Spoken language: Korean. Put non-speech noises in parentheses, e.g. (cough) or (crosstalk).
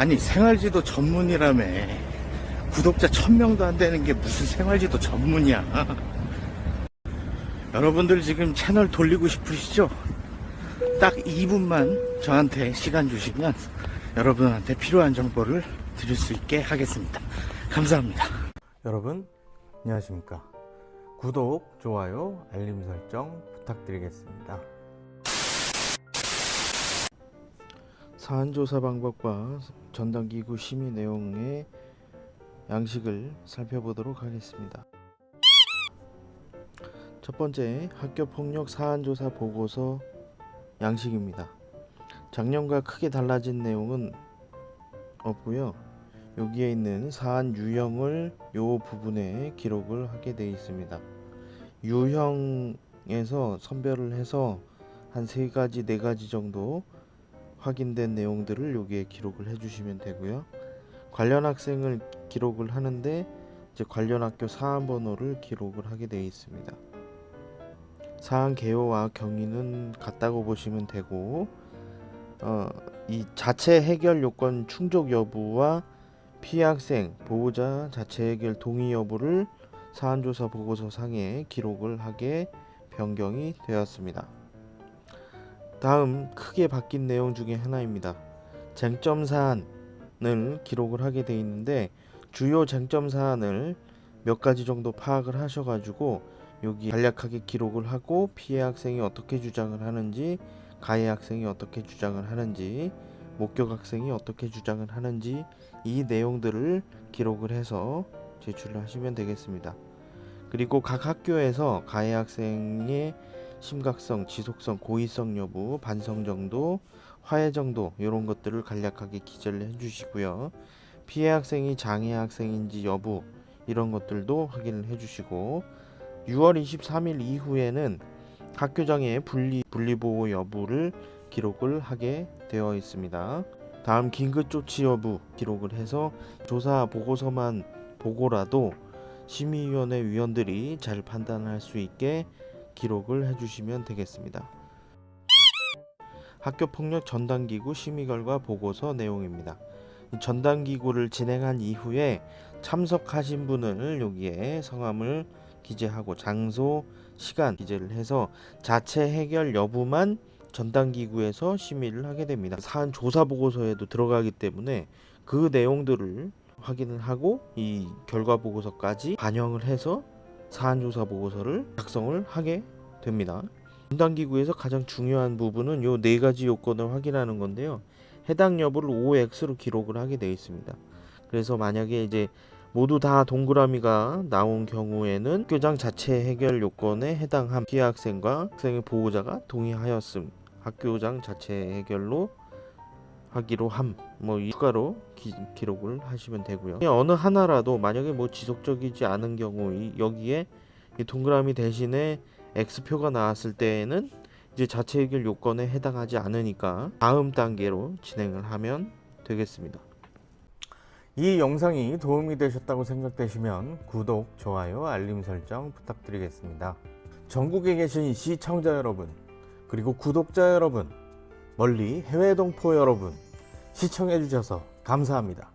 아니 생활지도 전문이라며. 구독자 1000명도 안 되는 게 무슨 생활지도 전문이야. (laughs) 여러분들 지금 채널 돌리고 싶으시죠? 딱 2분만 저한테 시간 주시면 여러분한테 필요한 정보를 드릴 수 있게 하겠습니다. 감사합니다. 여러분 안녕하십니까? 구독, 좋아요, 알림 설정 부탁드리겠습니다 사안조사 방법과 전담기구 심의 내용의 양식을 살펴보도록 하겠습니다. 첫 번째 학교 폭력 사안조사 보고서 양식입니다. 작년과 크게 달라진 내용은 없고요. 여기에 있는 사안 유형을 요 부분에 기록을 하게 되어 있습니다. 유형에서 선별을 해서 한 세 가지 네 가지 정도 확인된 내용들을 여기에 기록을 해주시면 되고요. 관련 학생을 기록을 하는데 이제 관련 학교 사안 번호를 기록을 하게 되어 있습니다. 사안 개요와 경위는 같다고 보시면 되고 어, 이 자체 해결 요건 충족 여부와 피해 학생 보호자 자체 해결 동의 여부를 사안조사 보고서 상에 기록을 하게 변경이 되었습니다. 다음 크게 바뀐 내용 중에 하나입니다. 쟁점 사안을 기록을 하게 돼 있는데 주요 쟁점 사안을 몇 가지 정도 파악을 하셔가지고 여기 간략하게 기록을 하고 피해 학생이 어떻게 주장을 하는지 가해 학생이 어떻게 주장을 하는지 목격 학생이 어떻게 주장을 하는지 이 내용들을 기록을 해서 제출을 하시면 되겠습니다. 그리고 각 학교에서 가해 학생의 심각성, 지속성, 고의성 여부, 반성 정도, 화해 정도 이런 것들을 간략하게 기재를 해주시고요. 피해 학생이 장애 학생인지 여부 이런 것들도 확인을 해주시고 6월 23일 이후에는 학교장의 분리 분리 보호 여부를 기록을 하게 되어 있습니다. 다음 긴급 조치 여부 기록을 해서 조사 보고서만 보고라도 심의위원회 위원들이 잘 판단할 수 있게 기록을 해주시면 되겠습니다. 학교폭력 전담기구 심의 결과 보고서 내용입니다. 이 전담기구를 진행한 이후에 참석하신 분을 여기에 성함을 기재하고 장소, 시간 기재를 해서 자체 해결 여부만 전담기구에서 심의를 하게 됩니다. 사안 조사 보고서에도 들어가기 때문에 그 내용들을 확인을 하고 이 결과 보고서까지 반영을 해서 사안조사 보고서를 작성을 하게 됩니다. 분당기구에서 가장 중요한 부분은 요 네 가지 요건을 확인하는 건데요. 해당 여부를 OX로 기록을 하게 되어 있습니다. 그래서 만약에 이제 모두 다 동그라미가 나온 경우에는 학교장 자체 해결 요건에 해당한 피해 학생과 학생의 보호자가 동의하였음. 학교장 자체 해결로 하기로 함. 뭐 추가로 기, 기록을 하시면 되고요. 어느 하나라도 만약에 뭐 지속적이지 않은 경우 이- 여기에 이 동그라미 대신에 X표가 나왔을 때에는 이제 자체 해결 요건에 해당하지 않으니까 다음 단계로 진행을 하면 되겠습니다. 이 영상이 도움이 되셨다고 생각되시면 구독, 좋아요, 알림 설정 부탁드리겠습니다. 전국에 계신 시청자 여러분, 그리고 구독자 여러분, 멀리 해외 동포 여러분, 시청해 주셔서 감사합니다.